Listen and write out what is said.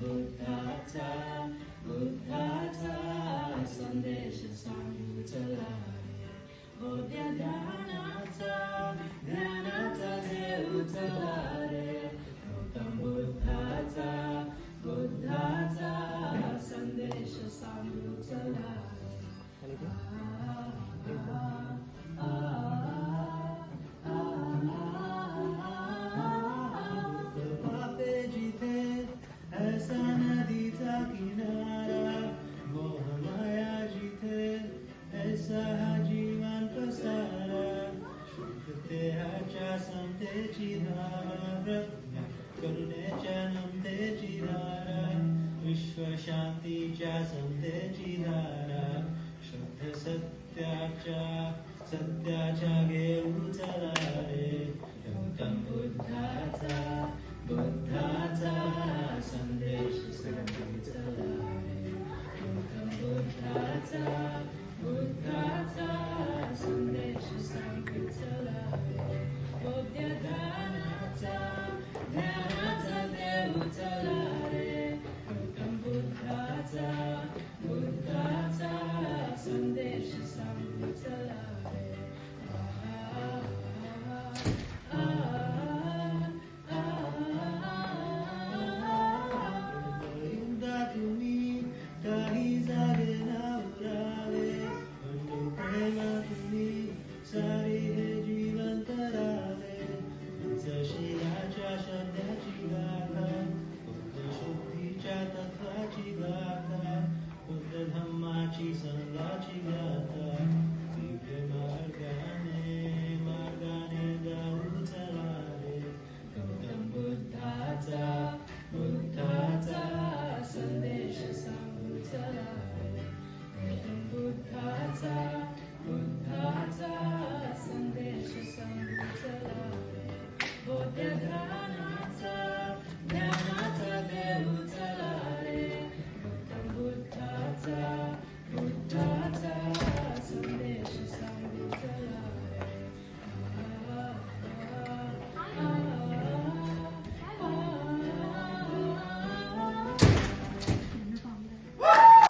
Buddhata, Buddhata, Sandesha Samyutalaya, Bodhya Dhanata, Dhanata Deutalaya. शांतीच्या सत्याची धारा शुद्ध सत्याच्या सत्याच्या घेऊन चला रे. गौतम बुद्धाचा बुद्धाचा संदेश सांगून गौतम बुद्धाचा बुद्धाचा संदेश सांग Uttata sandesh samutala